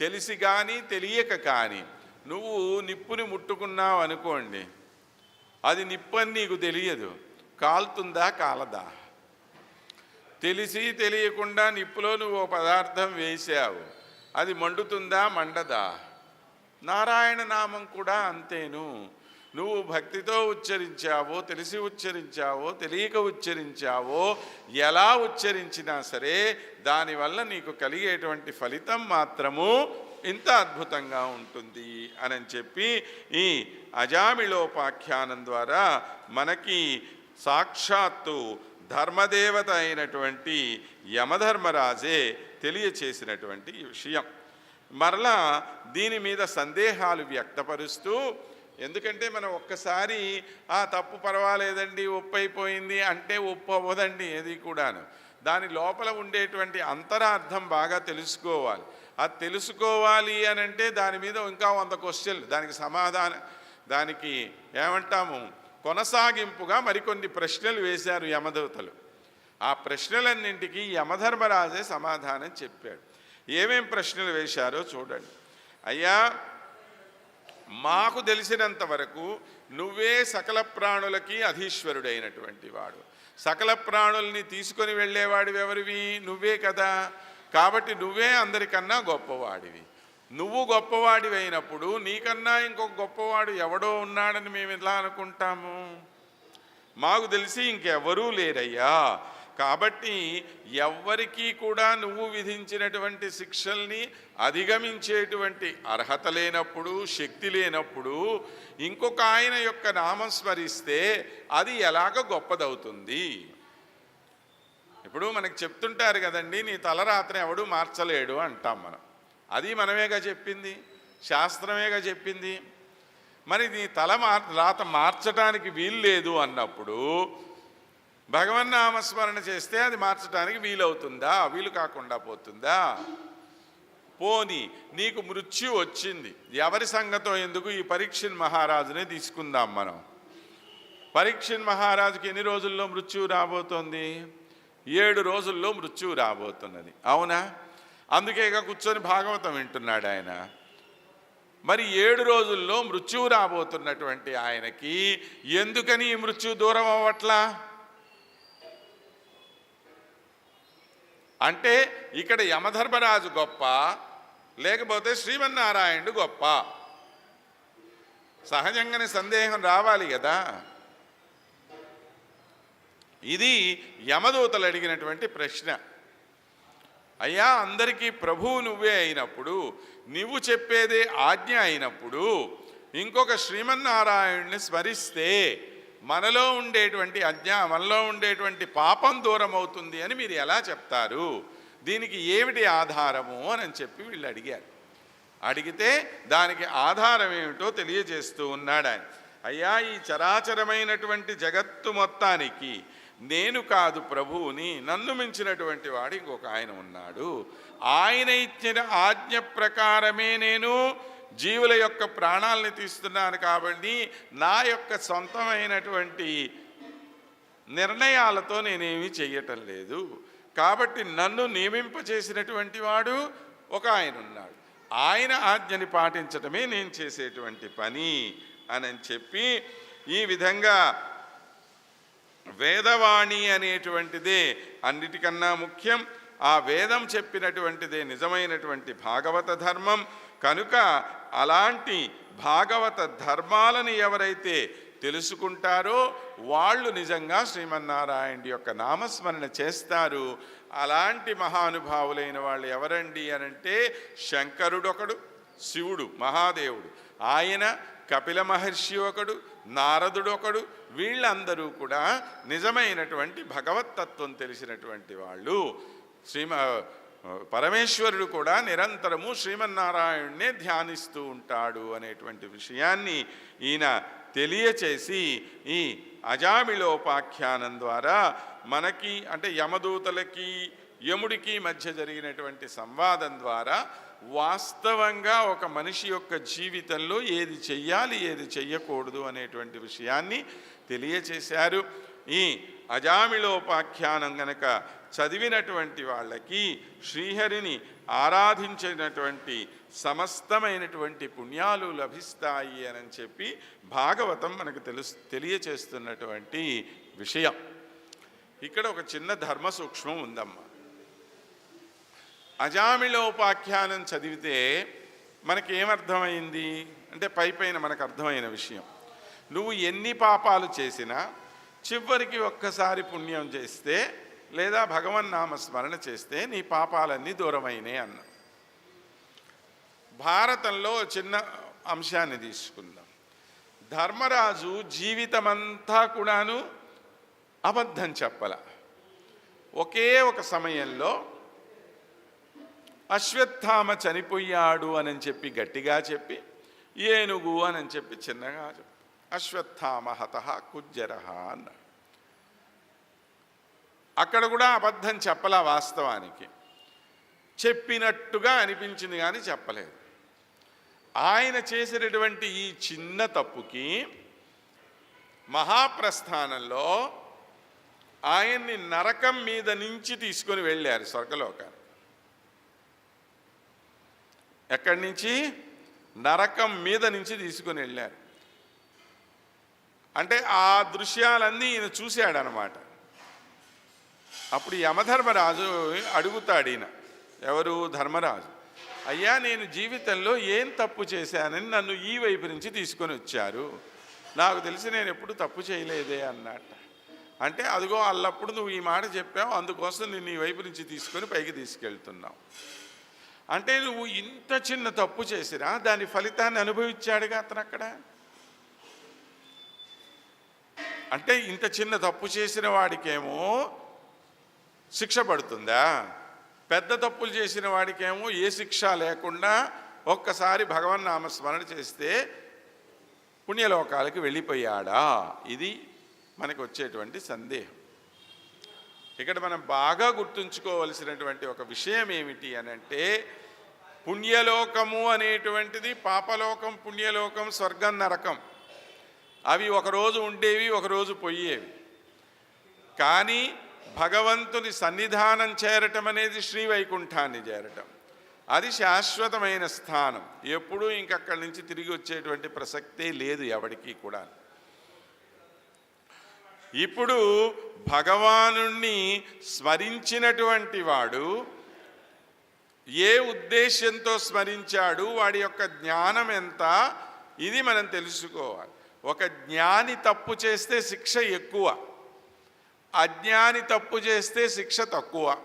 తెలిసి కానీ తెలియక కానీ నువ్వు నిప్పుని ముట్టుకున్నావు అనుకోండి అది నిప్పని నీకు తెలియదు. కాలుతుందా కాలదా? తెలిసి తెలియకుండా నిప్పులో నువ్వు ఓ పదార్థం వేసావు అది మండుతుందా మండదా? నారాయణ నామం కూడా అంతేను. నువ్వు భక్తితో ఉచ్చరించావో తెలిసి ఉచ్చరించావో తెలియక ఉచ్చరించావో ఎలా ఉచ్చరించినా సరే దానివల్ల నీకు కలిగేటువంటి ఫలితం మాత్రము ఇంత అద్భుతంగా ఉంటుంది అని చెప్పి ఈ అజామిలోపాఖ్యానం ద్వారా మనకి సాక్షాత్తు ధర్మదేవత అయినటువంటి యమధర్మరాజే తెలియచేసినటువంటి విషయం. మరలా దీని మీద సందేహాలు వ్యక్తపరుస్తూ ఎందుకంటే మనం ఒక్కసారి ఆ తప్పు పర్వాలేదండి ఒప్పు అయిపోయింది అంటే ఒప్పు అవ్వదండి ఏది కూడాను. దాని లోపల ఉండేటువంటి అంతరార్థం బాగా తెలుసుకోవాలి. అది తెలుసుకోవాలి అని అంటే దాని మీద ఇంకా వంద క్వశ్చన్లు దానికి సమాధానం దానికి ఏమంటాము? కొనసాగింపుగా మరికొన్ని ప్రశ్నలు వేశారు యమదూతలు. ఆ ప్రశ్నలన్నింటికి యమధర్మరాజే సమాధానం చెప్పాడు. ఏమేం ప్రశ్నలు వేశారో చూడండి. అయ్యా మాకు తెలిసినంత వరకు నువ్వే సకల ప్రాణులకి అధీశ్వరుడైనటువంటి వాడు. సకల ప్రాణుల్ని తీసుకొని వెళ్ళేవాడు ఎవరివి? నువ్వే కదా. కాబట్టి నువ్వే అందరికన్నా గొప్పవాడివి. నువ్వు గొప్పవాడివి అయినప్పుడు నీకన్నా ఇంకొక గొప్పవాడు ఎవడో ఉన్నాడని మేము ఎలా అనుకుంటాము? మాకు తెలిసి ఇంకెవరూ లేరయ్యా. కాబట్టి ఎవ్వరికీ కూడా నువ్వు విధించినటువంటి శిక్షల్ని అధిగమించేటువంటి అర్హత లేనప్పుడు శక్తి లేనప్పుడు ఇంకొక ఆయన యొక్క నామం స్మరిస్తే అది ఎలాగ గొప్పదవుతుంది? ఇప్పుడు మనకు చెప్తుంటారు కదండి నీ తలరాత్రి ఎవడు మార్చలేడు అంటాం మనం. అది మనమేగా చెప్పింది? శాస్త్రమేగా చెప్పింది? మరి నీ తల మార్ రాత మార్చడానికి వీలు లేదు అన్నప్పుడు భగవన్నామస్మరణ చేస్తే అది మార్చడానికి వీలవుతుందా? వీలు కాకుండా పోతుందా? పోని నీకు మృత్యు వచ్చింది. ఎవరి సంగతో ఎందుకు ఈ పరీక్షణ్ మహారాజునే తీసుకుందాం మనం? పరీక్షణ్ మహారాజుకి ఎన్ని రోజుల్లో మృత్యువు రాబోతోంది? ఏడు రోజుల్లో మృత్యువు రాబోతున్నది. అవునా? అందుకే ఇక కూర్చొని భాగవతం వింటున్నాడు ఆయన. మరి ఏడు రోజుల్లో మృత్యువు రాబోతున్నటువంటి ఆయనకి ఎందుకని ఈ మృత్యువు దూరం అవ్వట్లా అంటే ఇక్కడ యమధర్మరాజు గొప్ప లేకపోతే శ్రీమన్నారాయణుడు గొప్ప. సహజంగానే సందేహం రావాలి కదా. ఇది యమదూతలు అడిగినటువంటి ప్రశ్న. అయ్యా అందరికీ ప్రభువు నువ్వే అయినప్పుడు నువ్వు చెప్పేదే ఆజ్ఞ అయినప్పుడు ఇంకొక శ్రీమన్నారాయణుని స్మరిస్తే మనలో ఉండేటువంటి అజ్ఞా మనలో ఉండేటువంటి పాపం దూరం అవుతుంది అని మీరు ఎలా చెప్తారు? దీనికి ఏమిటి ఆధారము అని చెప్పి వీళ్ళు అడిగారు. అడిగితే దానికి ఆధారం ఏమిటో తెలియజేస్తూ ఉన్నాడు ఆయన. అయ్యా ఈ చరాచరమైనటువంటి జగత్తు మొత్తానికి నేను కాదు ప్రభువుని నన్ను మించినటువంటి వాడు ఇంకొక ఆయన ఉన్నాడు. ఆయన ఇచ్చిన ఆజ్ఞ ప్రకారమే నేను జీవుల యొక్క ప్రాణాలని తీస్తున్నాను కాబట్టి నా యొక్క సొంతమైనటువంటి నిర్ణయాలతో నేనేమీ చేయటం లేదు. కాబట్టి నన్ను నియమింపచేసినటువంటి వాడు ఒక ఆయన ఉన్నాడు. ఆయన ఆజ్ఞని పాటించటమే నేను చేసేటువంటి పని అని చెప్పి ఈ విధంగా వేదవాణి అనేటువంటిదే అన్నిటికన్నా ముఖ్యం. ఆ వేదం చెప్పినటువంటిదే నిజమైనటువంటి భాగవత ధర్మం. కనుక అలాంటి భాగవత ధర్మాలను ఎవరైతే తెలుసుకుంటారో వాళ్ళు నిజంగా శ్రీమన్నారాయణ యొక్క నామస్మరణ చేస్తారు. అలాంటి మహానుభావులైన వాళ్ళు ఎవరండి అనంటే శంకరుడొకడు శివుడు మహాదేవుడు. ఆయన కపిల మహర్షి ఒకడు నారదుడు ఒకడు వీళ్ళందరూ కూడా నిజమైనటువంటి భగవతత్వం తెలిసినటువంటి వాళ్ళు. శ్రీమ పరమేశ్వరుడు కూడా నిరంతరము శ్రీమన్నారాయణ్ణే ధ్యానిస్తూ ఉంటాడు అనేటువంటి విషయాన్ని ఈయన తెలియచేసి ఈ అజామిలోపాఖ్యానం ద్వారా మనకి అంటే యమదూతలకి యముడికి మధ్య జరిగినటువంటి సంవాదం ద్వారా వాస్తవంగా ఒక మనిషి యొక్క జీవితంలో ఏది చెయ్యాలి ఏది చెయ్యకూడదు అనేటువంటి విషయాన్ని తెలియచేశారు. ఈ అజామిళోపాఖ్యానం గనక చదివినటువంటి వాళ్ళకి శ్రీహరిని ఆరాధించినటువంటి సమస్తమైనటువంటి పుణ్యాలు లభిస్తాయి అని చెప్పి భాగవతం మనకు తెలుసు తెలియచేస్తున్నటువంటి విషయం. ఇక్కడ ఒక చిన్న ధర్మ సూక్ష్మం ఉందమ్మా. అజామిళోపాఖ్యానం చదివితే మనకి ఏమర్థమైంది అంటే పై పైన మనకు అర్థమైన విషయం. నువ్వు ఎన్ని పాపాలు చేసినా చివరికి ఒక్కసారి పుణ్యం చేస్తే లేదా భగవన్నామ స్మరణ చేస్తే నీ పాపాలన్నీ దూరమైనాయి అన్న. భారతంలో చిన్న అంశాన్ని తీసుకుందాం. ధర్మరాజు జీవితమంతా కూడాను అబద్ధం చెప్పల. ఒకే ఒక సమయంలో అశ్వత్థామ చనిపోయాడు అని చెప్పి గట్టిగా చెప్పి ఏనుగు అని చెప్పి చిన్నగా చెప్పి అశ్వత్థామహత కుజ్జర అన్నాడు అక్కడ కూడా అబద్ధం చెప్పలా వాస్తవానికి. చెప్పినట్టుగా అనిపించింది కానీ చెప్పలేదు. ఆయన చేసినటువంటి ఈ చిన్న తప్పుకి మహాప్రస్థానంలో ఆయన్ని నరకం మీద నుంచి తీసుకొని వెళ్ళారు స్వర్గలోకాన్ని ఎక్కడి నుంచి? నరకం మీద నుంచి తీసుకొని వెళ్ళారు. అంటే ఆ దృశ్యాలన్నీ ఈయన చూశాడనమాట. అప్పుడు యమధర్మరాజు అడుగుతాడు ఈయన ఎవరు ధర్మరాజు? అయ్యా నేను జీవితంలో ఏం తప్పు చేశానని నన్ను ఈ వైపు నుంచి తీసుకొని వచ్చారు. నాకు తెలిసి నేను ఎప్పుడు తప్పు చేయలేదే అన్నట్ట. అంటే అదిగో అల్లప్పుడు నువ్వు ఈ మాట చెప్పావు అందుకోసం నేను ఈ వైపు నుంచి తీసుకొని పైకి తీసుకెళ్తున్నావు. అంటే నువ్వు ఇంత చిన్న తప్పు చేసినా దాని ఫలితాన్ని అనుభవించాడుగా అతను అక్కడ అంటే ఇంత చిన్న తప్పు చేసిన వాడికేమో శిక్ష పడుతుందా? పెద్ద తప్పులు చేసిన వాడికేమో ఏ శిక్ష లేకుండా ఒక్కసారి భగవన్ స్మరణ చేస్తే పుణ్యలోకాలకి వెళ్ళిపోయాడా? ఇది మనకు వచ్చేటువంటి సందేహం. ఇక్కడ మనం బాగా గుర్తుంచుకోవలసినటువంటి ఒక విషయం ఏమిటి అని అంటే పుణ్యలోకము అనేటువంటిది పాపలోకం పుణ్యలోకం స్వర్గం నరకం. అవి ఒకరోజు ఉండేవి ఒకరోజు పోయేవి. కానీ భగవంతుని సన్నిధానం చేరటం అనేది శ్రీవైకుంఠాన్ని చేరటం. అది శాశ్వతమైన స్థానం. ఎప్పుడూ ఇంకక్కడి నుంచి తిరిగి వచ్చేటువంటి ప్రసక్తే లేదు ఎవడికి కూడా. ఇప్పుడు భగవాను స్మరించినటువంటి వాడు ఏ ఉద్దేశంతో స్మరించాడు వాడి యొక్క జ్ఞానం ఎంత ఇది మనం తెలుసుకోవాలి. ఒక జ్ఞాని తప్పు చేస్తే శిక్ష ఎక్కువ. అజ్ఞాని తప్పు చేస్తే శిక్ష తక్కువ.